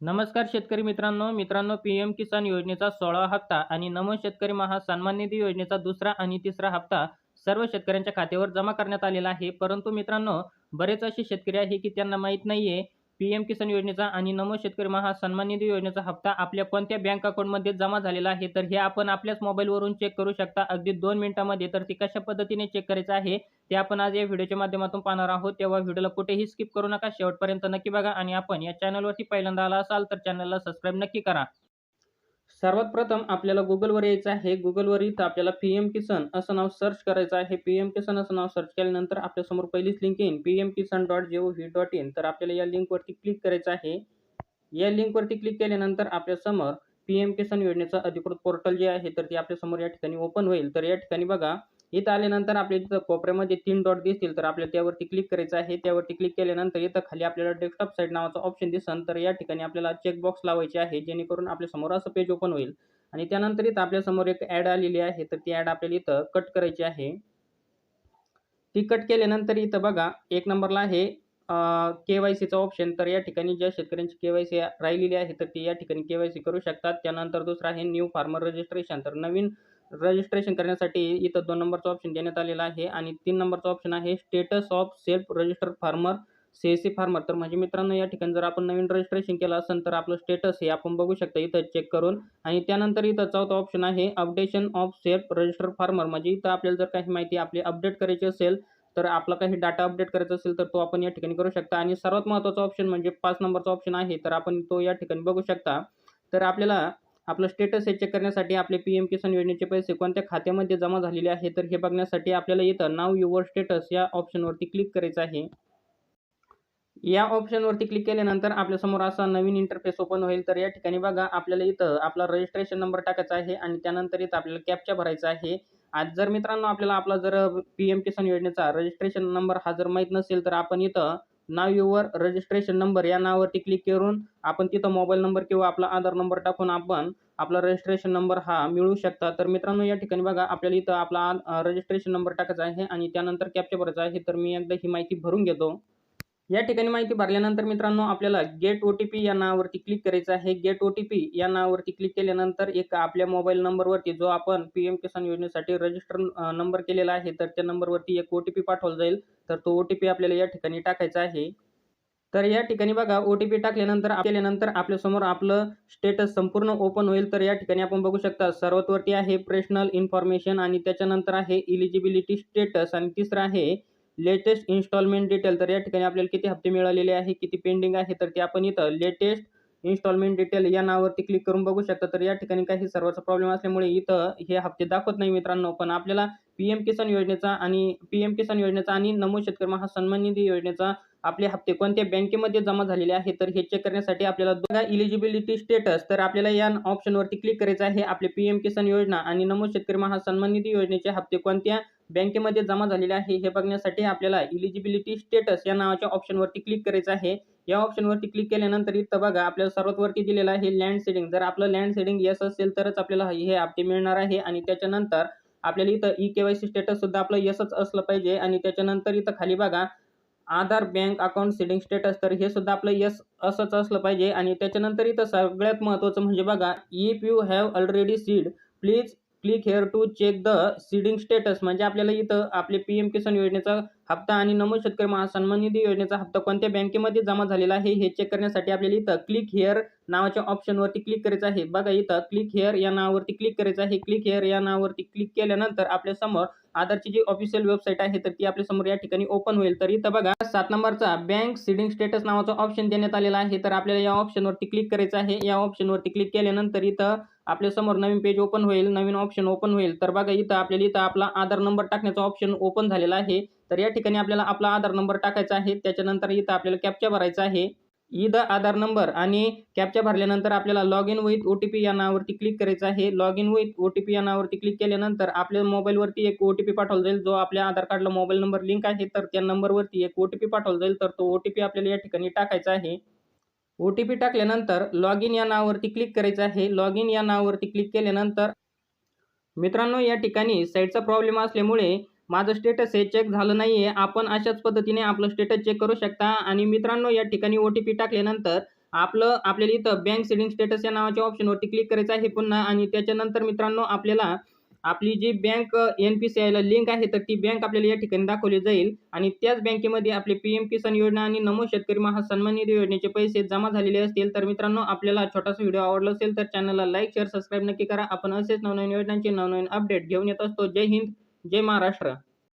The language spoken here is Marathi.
नमस्कार शेतकरी मित्रांनो. मित्रांनो पी एम किसान योजनेचा सोळावा हप्ता आणि नमो शेतकरी महा सन्मान निधी योजनेचा दुसरा आणि तिसरा हप्ता सर्व शेतकऱ्यांच्या खात्यावर जमा करण्यात आलेला आहे. परंतु मित्रांनो बरेच असे शेतकरी आहे की त्यांना माहीत नाहीये पी एम किसान योजनेचा आणि नमो शेतकरी महा सन्मान निधी योजनेचा हप्ता आपल्या कोणत्या बँक अकाउंटमध्ये जमा झालेला आहे? तर हे आपण आपल्याच मोबाईलवरून चेक करू शकता. अगदी दोन मिनिटांमध्ये. तर ते कशा पद्धतीने चेक करायचं आहे? ते आपण आज या व्हिडिओच्या माध्यमातून पाहणार आहोत. तेव्हा व्हिडिओला कुठेही स्किप करू नका. शेवटपर्यंत नक्की बघा आणि आपण या चॅनलवरती पहिल्यांदा आला असाल तर चॅनलला सबस्क्राईब नक्की करा. सर्वात प्रथम आपल्याला गुगलवर यायचं आहे. गुगलवर इथं आपल्याला पी एम किसन असं नाव सर्च करायचं आहे. पी एम किसन असं नाव सर्च केल्यानंतर आपल्यासमोर पहिलीच लिंक येईल P M Kisan dot J O V dot in तर आपल्याला या लिंकवरती क्लिक करायचं आहे. या लिंकवरती क्लिक केल्यानंतर आपल्यासमोर पी एम किसन योजनेचं अधिकृत पोर्टल जे आहे तर ते आपल्यासमोर या ठिकाणी ओपन होईल. तर या ठिकाणी बघा. इथं आल्यानंतर आपल्या इथं कोपऱ्यामध्ये तीन डॉट दिसतील तर आपल्याला त्यावरती क्लिक करायचं आहे. त्यावरती क्लिक केल्यानंतर इथं खाली आपल्याला डेस्कटॉप साईड नावाचा ऑप्शन दिसन तर या ठिकाणी आपल्याला चेकबॉक्स लावायचे आहे जेणेकरून आपल्यासमोर असं पेज ओपन होईल. आणि त्यानंतर इथं आपल्यासमोर एक ॲड आलेली आहे तर ती ॲड आपल्याला इथं कट करायची आहे. ती कट केल्यानंतर इथं बघा एक नंबरला आहे के वाय सीचा ऑप्शन तर या ठिकाणी ज्या शेतकऱ्यांची के वाय सी राहिलेली आहे तर ती या ठिकाणी के वाय सी करू शकतात. त्यानंतर दुसरा आहे न्यू फार्मर रजिस्ट्रेशन तर नवीन रजिस्ट्रेशन करण्यासाठी इथं दोन नंबरचा ऑप्शन देण्यात आलेला आहे आणि तीन नंबरचा ऑप्शन आहे status of self register farmer C S C farmer तर म्हणजे मित्रांनो या ठिकाणी जर आपण नवीन रजिस्ट्रेशन केलं असेल तर आपलं स्टेटस हे आपण बघू शकता इथं चेक करून. आणि त्यानंतर इथं चौथा ऑप्शन आहे updation of self register farmer म्हणजे इथं आपल्याला जर काही माहिती आपली अपडेट करायची असेल तर आपला काही डाटा अपडेट करायचा असेल तर तो आपण या ठिकाणी करू शकता. आणि सर्वात महत्त्वाचा ऑप्शन म्हणजे पाच नंबरचा ऑप्शन आहे तर आपण तो या ठिकाणी बघू शकता. तर आपल्याला आपलं स्टेटस हे चेक करण्यासाठी आपले पी एम किसान योजनेचे पैसे कोणत्या खात्यामध्ये जमा झालेले आहे तर हे बघण्यासाठी आपल्याला इथं नाव युवर स्टेटस या ऑप्शनवरती क्लिक करायचं आहे. या ऑप्शनवरती क्लिक केल्यानंतर आपल्यासमोर असा नवीन इंटरफेस ओपन होईल. तर या ठिकाणी बघा आपल्याला इथं आपला रजिस्ट्रेशन नंबर टाकायचा आहे आणि त्यानंतर इथं आपल्याला कॅपचा भरायचा आहे. आज जर मित्रांनो आपल्याला आपला जर पी एम किसान योजनेचा रजिस्ट्रेशन नंबर हा जर माहीत नसेल तर आपण इथं नाव युवर रजिस्ट्रेशन नंबर या नावावरती क्लिक करून आपण तिथं मोबाईल नंबर किंवा आपला आधार नंबर टाकून आपण आपला रजिस्ट्रेशन नंबर हा मिळू शकता. तर मित्रांनो या ठिकाणी बघा आपल्याला इथं आपला रजिस्ट्रेशन नंबर टाकायचा आहे आणि त्यानंतर कॅप्चर भरायचा आहे. तर मी एकदा ही माहिती भरून घेतो. या ठिकाणी माहिती भरल्यानंतर मित्रांनो आपल्याला गेट ओ टी पी या नावावरती क्लिक करायचं आहे. गेट ओ टी पी या नावावरती क्लिक केल्यानंतर एक आपल्या मोबाईल नंबरवरती जो आपण पी एम किसान योजनेसाठी रजिस्टर नंबर केलेला आहे तर त्या नंबरवरती एक ओ टी पी पाठवला जाईल. तर तो ओ टी पी आपल्याला या ठिकाणी टाकायचा आहे. तर या ठिकाणी बघा ओ टी पी टाकल्यानंतर केल्यानंतर आपल्यासमोर आपलं स्टेटस संपूर्ण ओपन होईल. तर या ठिकाणी आपण बघू शकता सर्वात वरती आहे प्रेशनल इन्फॉर्मेशन आणि त्याच्यानंतर आहे इलिजिबिलिटी स्टेटस आणि तिसरं आहे लेटेस्ट इन्स्टॉलमेंट डिटेल तर या ठिकाणी आपल्याला किती हप्ते मिळालेले आहे किती पेंडिंग आहे तर ते आपण इथं लेटेस्ट इन्स्टॉलमेंट डिटेल या नावावरती क्लिक करून बघू शकता. तर या ठिकाणी काही सर्वांचा प्रॉब्लेम असल्यामुळे इथं हे हप्ते दाखवत नाही मित्रांनो पण आपल्याला पी एम किसान योजनेचा आणि पी एम किसान योजनेचा आणि नमो शेतकरी महासन्मान निधी योजनेचा आपले हप्ते कोणत्या बँकेमध्ये जमा झालेले आहे तर हे चेक करण्यासाठी आपल्याला बघा इलिजिबिलिटी स्टेटस तर आपल्याला या ऑप्शनवरती क्लिक करायचं आहे. आपले पी एम किसान योजना आणि नमो शेतकरी महासन्मान निधी योजनेचे हप्ते कोणत्या बँकेमध्ये जमा झालेले आहे. हे बघण्यासाठी आपल्याला इलिजिबिलिटी स्टेटस या नावाच्या ऑप्शनवरती क्लिक करायचं आहे. या ऑप्शनवरती क्लिक केल्यानंतर इथं बघा आपल्याला सर्वात वरती दिलेलं आहे लँड सेडिंग जर आपलं लँड सेडिंग यस असेल तरच आपल्याला हे आपटे मिळणार आहे आणि त्याच्यानंतर आपल्याला इथं E K Y C status सुद्धा आपलं यसच असलं पाहिजे आणि त्याच्यानंतर इथं खाली बघा Aadhaar bank account seeding status तर हे सुद्धा आपलं यस असंच असलं पाहिजे आणि त्याच्यानंतर इथं सगळ्यात महत्त्वाचं म्हणजे बघा if you have already seed please click here to check the seeding status. म्हणजे आपल्याला इथं आपले पी एम किसान योजनेचा हप्ता आणि नमो शेतकरी महासन्मान निधी योजनेचा हप्ता कोणत्या बँकेमध्ये जमा झालेला आहे हे चेक करण्यासाठी आपल्याला इथं क्लिक हेअर नावाच्या ऑप्शनवरती क्लिक करायचं आहे. बघा इथं क्लिक हेअर या नावावरती क्लिक करायचं आहे. क्लिक हेअर या नावावरती क्लिक केल्यानंतर आपल्यासमोर आधारची जी ऑफिशियल वेबसाईट आहे तर ती आपल्यासमोर या ठिकाणी ओपन होईल. तर इथं बघा सात नंबरचा बँक सिडिंग स्टेटस नावाचा ऑप्शन देण्यात आलेला आहे. तर आपल्याला या ऑप्शनवरती क्लिक करायचं आहे. या ऑप्शनवरती क्लिक केल्यानंतर इथं आपल्यासमोर नवीन पेज ओपन होईल. नवीन ऑप्शन ओपन होईल. तर बघा इथं आपल्याला इथं आपला आधार नंबर टाकण्याचा ऑप्शन ओपन झालेला आहे. तर या ठिकाणी आपल्याला आपला आधार नंबर टाकायचा आहे. त्याच्यानंतर इथं आपल्याला कॅप्चा भरायचा आहे. ईद आधार नंबर आणि कॅपच्या भरल्यानंतर आपल्याला log in with O T P या नावावरती क्लिक करायचं आहे. Log in with O T P या नावावरती क्लिक केल्यानंतर आपल्या मोबाईलवरती एक ओ टी पी पाठवला जाईल. जो आपल्या आधार कार्डला मोबाईल नंबर लिंक आहे तर त्या नंबरवरती एक ओ टी पी पाठवला जाईल. तर तो ओ टी पी आपल्याला या ठिकाणी टाकायचा आहे. ओ टी पी टाकल्यानंतर लॉग इन या नावावरती क्लिक करायचं आहे. लॉग इन या नावावरती क्लिक केल्यानंतर मित्रांनो या ठिकाणी साईटचा प्रॉब्लेम असल्यामुळे माझं स्टेटस हे चेक झालं नाही आहे आपण अशाच पद्धतीने आपलं स्टेटस चेक करू शकता. आणि मित्रांनो या ठिकाणी ओ टी पी टाकल्यानंतर आपलं आपल्याला इथं बँक सेविंग स्टेटस या नावाच्या ऑप्शनवरती क्लिक करायचं आहे पुन्हा. आणि त्याच्यानंतर मित्रांनो आपल्याला आपली जी बँक एन पी सी आयला लिंक आहे तर ती बँक आपल्याला या ठिकाणी दाखवली जाईल. आणि त्याच बँकेमध्ये आपले पी एम किसान योजना आणि नमो शेतकरी महासन्मान निधी योजनेचे पैसे जमा झालेले असतील. तर मित्रांनो आपल्याला छोटासा व्हिडिओ आवडला असेल तर चॅनलला लाईक शेअर सबस्क्राईब नक्की करा. आपण असेच नवनवीन योजनांचे नवनवीन अपडेट घेऊन येत असतो. जय हिंद. जय महाराष्ट्र.